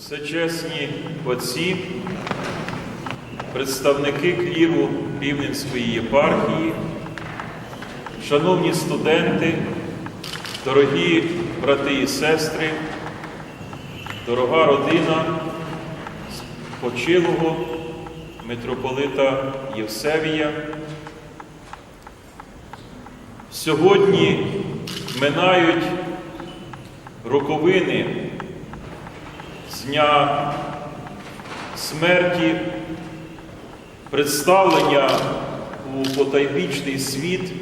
Всечесні отці, представники кліру Рівненської єпархії, шановні студенти, дорогі брати і сестри, дорога родина почилого митрополита Євсевія. Сьогодні минають роковини дня смерті, представлення у потайбічний світ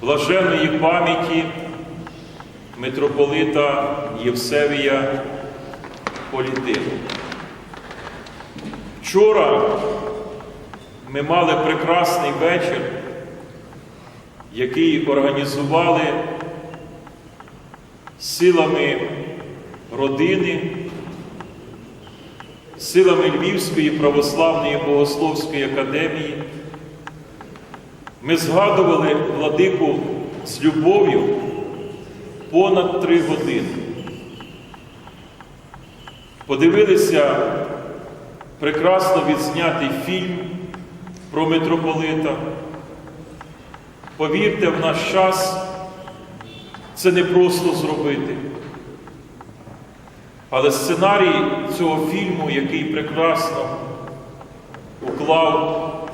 блаженої пам'яті митрополита Євсевія Політину. Вчора ми мали прекрасний вечір, який організували силами родини, силами Львівської православної богословської академії. Ми згадували владику з любов'ю понад три години. Подивилися прекрасно відзнятий фільм про митрополита. Повірте, в наш час це не просто зробити. Але сценарій цього фільму, який прекрасно уклав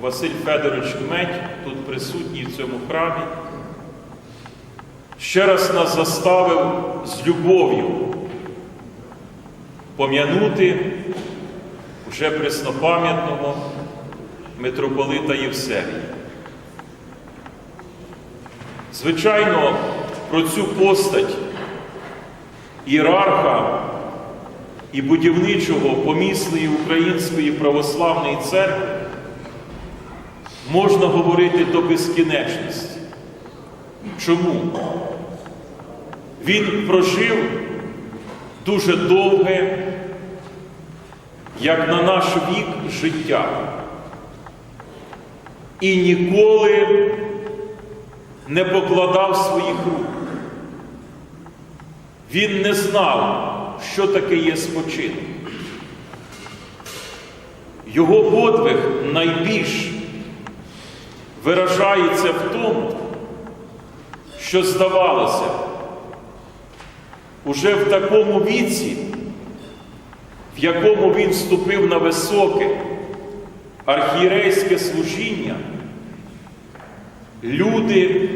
Василь Федорович Кметь, тут присутній в цьому храмі, ще раз нас заставив з любов'ю пом'янути вже преснопам'ятного митрополита Євсевія. Звичайно, про цю постать ієрарха і будівничого помісної Української православної церкви можна говорити до безкінечності. Чому? Він прожив дуже довге, як на наш вік, життя. І ніколи не покладав своїх рук. Він не знав, що таке є спочинок. Його подвиг найбільш виражається в тому, що здавалося, уже в такому віці, в якому він вступив на високе архієрейське служіння, люди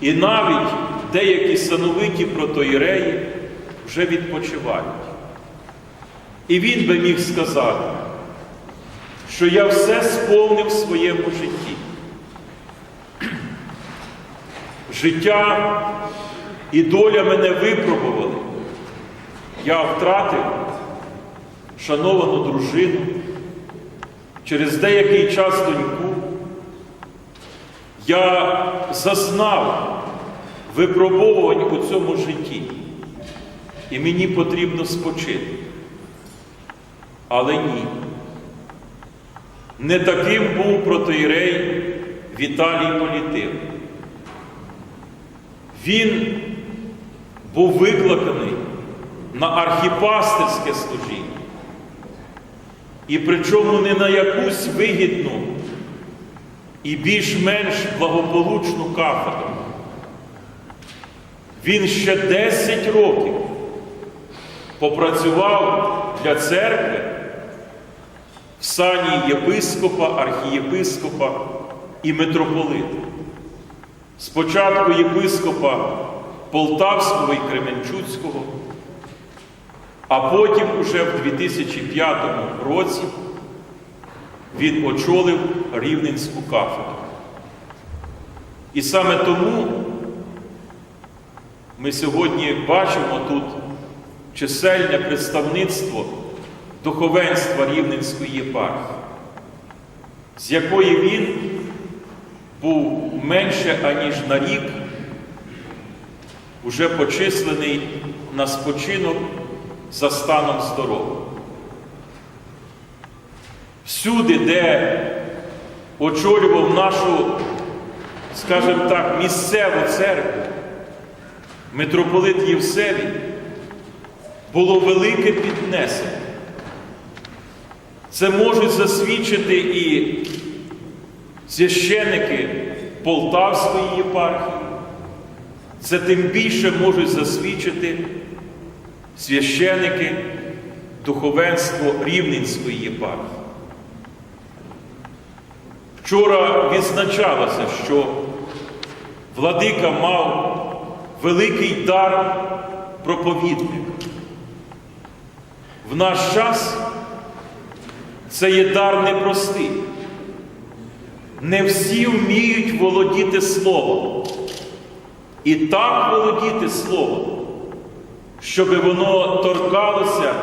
і навіть деякі сановиті протоїреї вже відпочивають. І він би міг сказати, що я все сповнив в своєму житті. Життя і доля мене випробували. Я втратив шановану дружину, через деякий час доньку. Я зазнав випробовувань у цьому житті, і мені потрібно спочити. Але ні. Не таким був протоїрей Віталій Політив. Він був викликаний на архіпастерське служіння. І причому не на якусь вигідну і більш-менш благополучну кафедру. Він ще 10 років попрацював для церкви в сані єпископа, архієпископа і митрополита. Спочатку єпископа Полтавського і Кременчуцького, а потім уже в 2005 році він очолив Рівненську кафедру. І саме тому ми сьогодні бачимо тут чисельне представництво духовенства Рівненської єпархії, з якої він був менше аніж на рік уже почислений на спочинок за станом здоров'я. Всюди, де очолював нашу, скажімо так, місцеву церкву, митрополит Євсевій, було велике піднесення. Це можуть засвідчити і священники Полтавської єпархії, це тим більше можуть засвідчити священики духовенство Рівненської єпархії. Вчора відзначалося, що владика мав великий дар проповідника. В наш час це є дар непростий. Не всі вміють володіти словом. І так володіти словом, щоб воно торкалося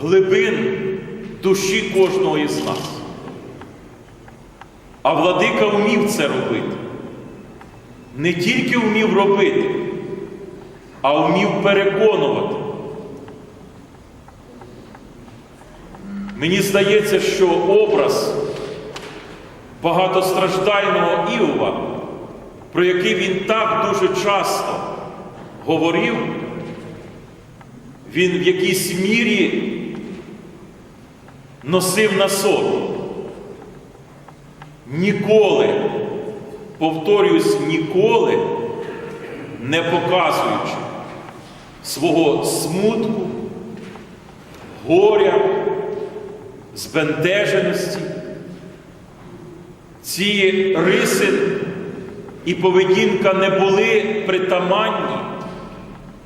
глибин душі кожного із нас. А владика вмів це робити. Не тільки вмів робити, а вмів переконувати. Мені здається, що образ багатостраждального Іова, про який він так дуже часто говорив, він в якійсь мірі носив на собі. Ніколи, повторюсь, ніколи не показуючи свого смутку, горя, збентеженості, ці риси і поведінка не були притаманні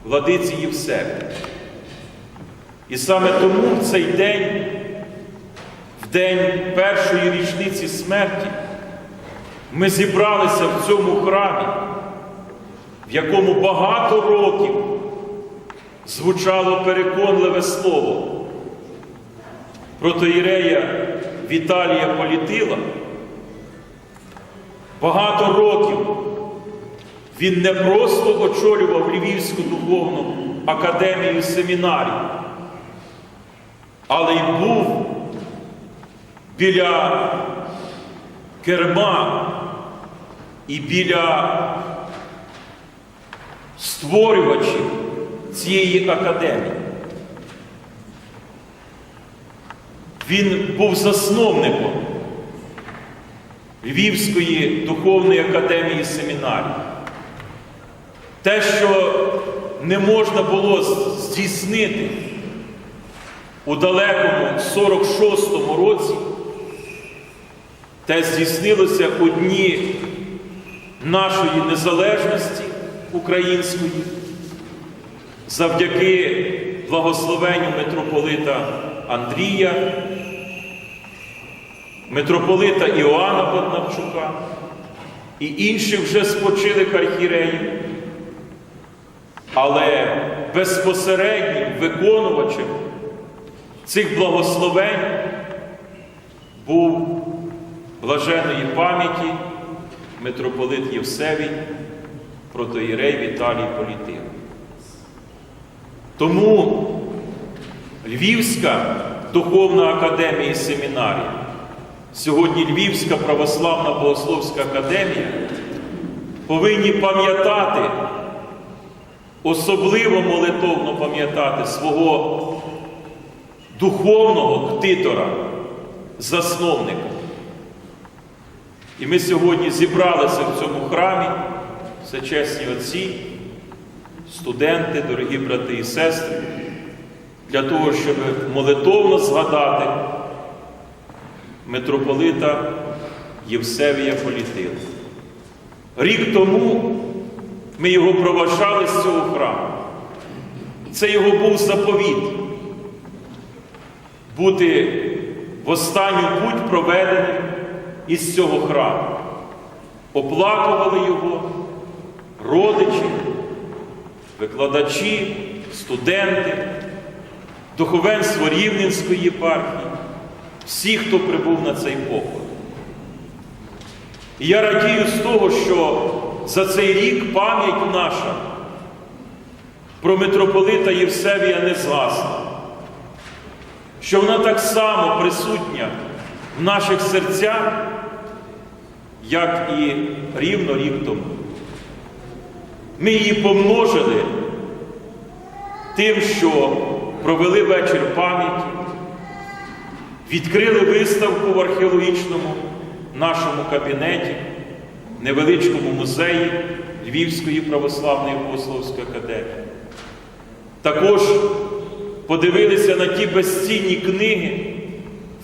владиці Євсеві. І саме тому в цей день, в день першої річниці смерті, ми зібралися в цьому храмі, в якому багато років звучало переконливе слово протоїрея Віталія Політила. Багато років він не просто очолював Львівську духовну академію семінарію, але й був біля керма і біля створювачів цієї академії. Він був засновником Львівської духовної академії семінарії. Те, що не можна було здійснити у далекому 46-му році, те здійснилося у дні нашої незалежності української. Завдяки благословенню митрополита Андрія, митрополита Іоанна Боднарчука і інших вже спочилих архіреїв, але безпосереднім виконувачем цих благословень був блаженої пам'яті митрополит Євсевій, протоїрей Віталій Політин. Тому Львівська духовна академія і семінарія, сьогодні Львівська православна богословська академія повинні пам'ятати, особливо молитовно пам'ятати свого духовного ктитора, засновника. І ми сьогодні зібралися в цьому храмі, все чесні отці, студенти, дорогі брати і сестри, для того, щоб молитовно згадати митрополита Євсевія Політила. Рік тому ми його проважали з цього храму. Це його був заповіт бути в останню путь проведеним із цього храму. Оплакували його родичі, викладачі, студенти, духовенство Рівненської єпархії, всі, хто прибув на цей поход. І я радію з того, що за цей рік пам'ять наша про митрополита Євсевія не згасла, що вона так само присутня в наших серцях, як і рівно рік тому. Ми її помножили тим, що провели вечір пам'яті, відкрили виставку в археологічному нашому кабінеті, невеличкому музеї Львівської православної апостолської академії. Також подивилися на ті безцінні книги,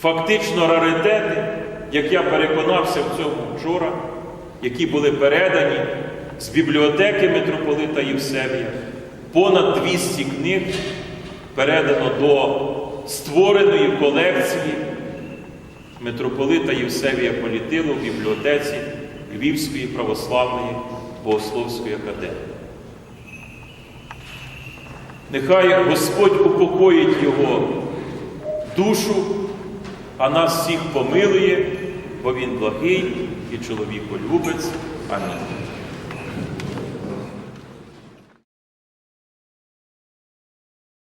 фактично раритети, як я переконався в цьому вчора, які були передані з бібліотеки митрополита Євсевія. Понад 200 книг передано до створеної колекції митрополита Євсевія Політилу в бібліотеці Львівської православної богословської академії. Нехай Господь упокоїть його душу, а нас всіх помилує, бо він благий і чоловіколюбець. Амінь.